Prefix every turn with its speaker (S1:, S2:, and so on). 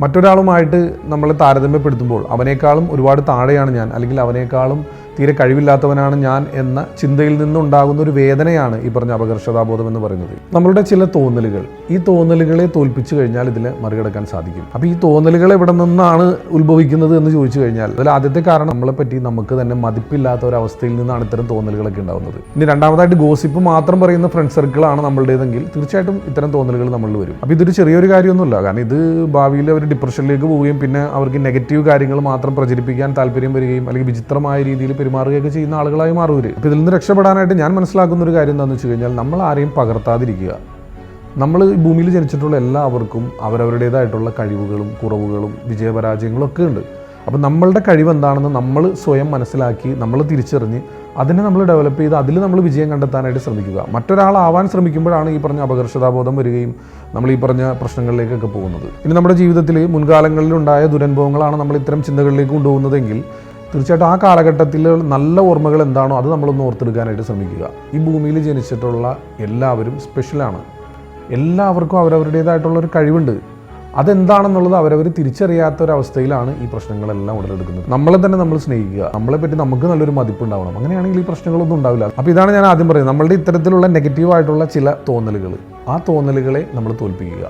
S1: മറ്റൊരാളുമായിട്ട് നമ്മൾ താരതമ്യപ്പെടുത്തുമ്പോൾ അവനേക്കാളും ഒരുപാട് താഴെയാണ് ഞാൻ അല്ലെങ്കിൽ അവനേക്കാളും തീരെ കഴിവില്ലാത്തവനാണ് ഞാൻ എന്ന ചിന്തയിൽ നിന്നുണ്ടാകുന്ന ഒരു വേദനയാണ് ഈ പറഞ്ഞ അപകർഷതാബോധം എന്ന് പറയുന്നത്. നമ്മളുടെ ചില തോന്നലുകൾ ഈ തോന്നലുകളെ തോൽപ്പിച്ചു കഴിഞ്ഞാൽ ഇതിൽ മറികടക്കാൻ സാധിക്കും. അപ്പോൾ ഈ തോന്നലുകൾ എവിടെ നിന്നാണ് ഉത്ഭവിക്കുന്നത് എന്ന് ചോദിച്ചു കഴിഞ്ഞാൽ അതിൽ ആദ്യത്തെ കാരണം നമ്മളെ പറ്റി നമുക്ക് തന്നെ മതിപ്പില്ലാത്ത ഒരു അവസ്ഥയിൽ നിന്നാണ് ഇത്തരം തോന്നലുകളൊക്കെ ഉണ്ടാകുന്നത്. ഇനി രണ്ടാമതായിട്ട് ഗോസിപ്പ് മാത്രം പറയുന്ന ഫ്രണ്ട് സർക്കിളാണ് നമ്മളുടേതെങ്കിൽ തീർച്ചയായിട്ടും ഇത്തരം തോന്നലുകൾ നമ്മളിൽ വരും. അപ്പോൾ ഇതൊരു ചെറിയൊരു കാര്യമൊന്നുമില്ല. കാരണം ഇത് ഭാവിയിൽ അവർ ഡിപ്രഷനിലേക്ക് പോവുകയും പിന്നെ അവർക്ക് നെഗറ്റീവ് കാര്യങ്ങൾ മാത്രം പ്രചരിപ്പിക്കാൻ താല്പര്യം വരികയും അല്ലെങ്കിൽ വിചിത്രമായ രീതിയിൽ പെരുമാറുകയൊക്കെ ചെയ്യുന്ന ആളുകളായി മാറുവര് അപ്പോൾ ഇതിൽ നിന്ന് രക്ഷപ്പെടാനായിട്ട് ഞാൻ മനസ്സിലാക്കുന്ന ഒരു കാര്യം എന്താണെന്ന് വെച്ച് കഴിഞ്ഞാൽ നമ്മൾ ആരെയും പകർത്താതിരിക്കുക. നമ്മൾ ഭൂമിയിൽ ജനിച്ചിട്ടുള്ള എല്ലാവർക്കും അവരവരുടേതായിട്ടുള്ള കഴിവുകളും കുറവുകളും വിജയപരാജയങ്ങളും ഒക്കെ ഉണ്ട്. അപ്പം നമ്മളുടെ കഴിവ് എന്താണെന്ന് നമ്മൾ സ്വയം മനസ്സിലാക്കി നമ്മൾ തിരിച്ചറിഞ്ഞ് അതിനെ നമ്മൾ ഡെവലപ്പ് ചെയ്ത് അതിൽ നമ്മൾ വിജയം കണ്ടെത്താനായിട്ട് ശ്രമിക്കുക. മറ്റൊരാളാവാൻ ശ്രമിക്കുമ്പോഴാണ് ഈ പറഞ്ഞ അപകർഷതാബോധം വരികയും നമ്മൾ ഈ പറഞ്ഞ പ്രശ്നങ്ങളിലേക്കൊക്കെ പോകുന്നത്. ഇനി നമ്മുടെ ജീവിതത്തിൽ മുൻകാലങ്ങളിലുണ്ടായ ദുരനുഭവങ്ങളാണ് നമ്മൾ ഇത്തരം ചിന്തകളിലേക്ക് കൊണ്ടുപോകുന്നതെങ്കിൽ തീർച്ചയായിട്ടും ആ കാലഘട്ടത്തിൽ നല്ല ഓർമ്മകൾ എന്താണോ അത് നമ്മളൊന്ന് ഓർത്തെടുക്കാനായിട്ട് ശ്രമിക്കുക. ഈ ഭൂമിയിൽ ജനിച്ചിട്ടുള്ള എല്ലാവരും സ്പെഷ്യലാണ് എല്ലാവർക്കും അവരവരുടേതായിട്ടുള്ള ഒരു കഴിവുണ്ട്. അതെന്താണെന്നുള്ളത് അവരവർ തിരിച്ചറിയാത്ത ഒരു അവസ്ഥയിലാണ് ഈ പ്രശ്നങ്ങളെല്ലാം ഉടലെടുക്കുന്നത്. നമ്മളെ തന്നെ നമ്മൾ സ്നേഹിക്കുക. നമ്മളെ പറ്റി നമുക്ക് നല്ലൊരു മതിപ്പ് ഉണ്ടാവണം അങ്ങനെയാണെങ്കിൽ ഈ പ്രശ്നങ്ങളൊന്നും ഉണ്ടാവില്ല. അപ്പോൾ ഇതാണ് ഞാൻ ആദ്യം പറയുന്നത്. നമ്മളുടെ ഇത്തരത്തിലുള്ള നെഗറ്റീവായിട്ടുള്ള ചില തോന്നലുകൾ ആ തോന്നലുകളെ നമ്മൾ തോൽപ്പിക്കുക.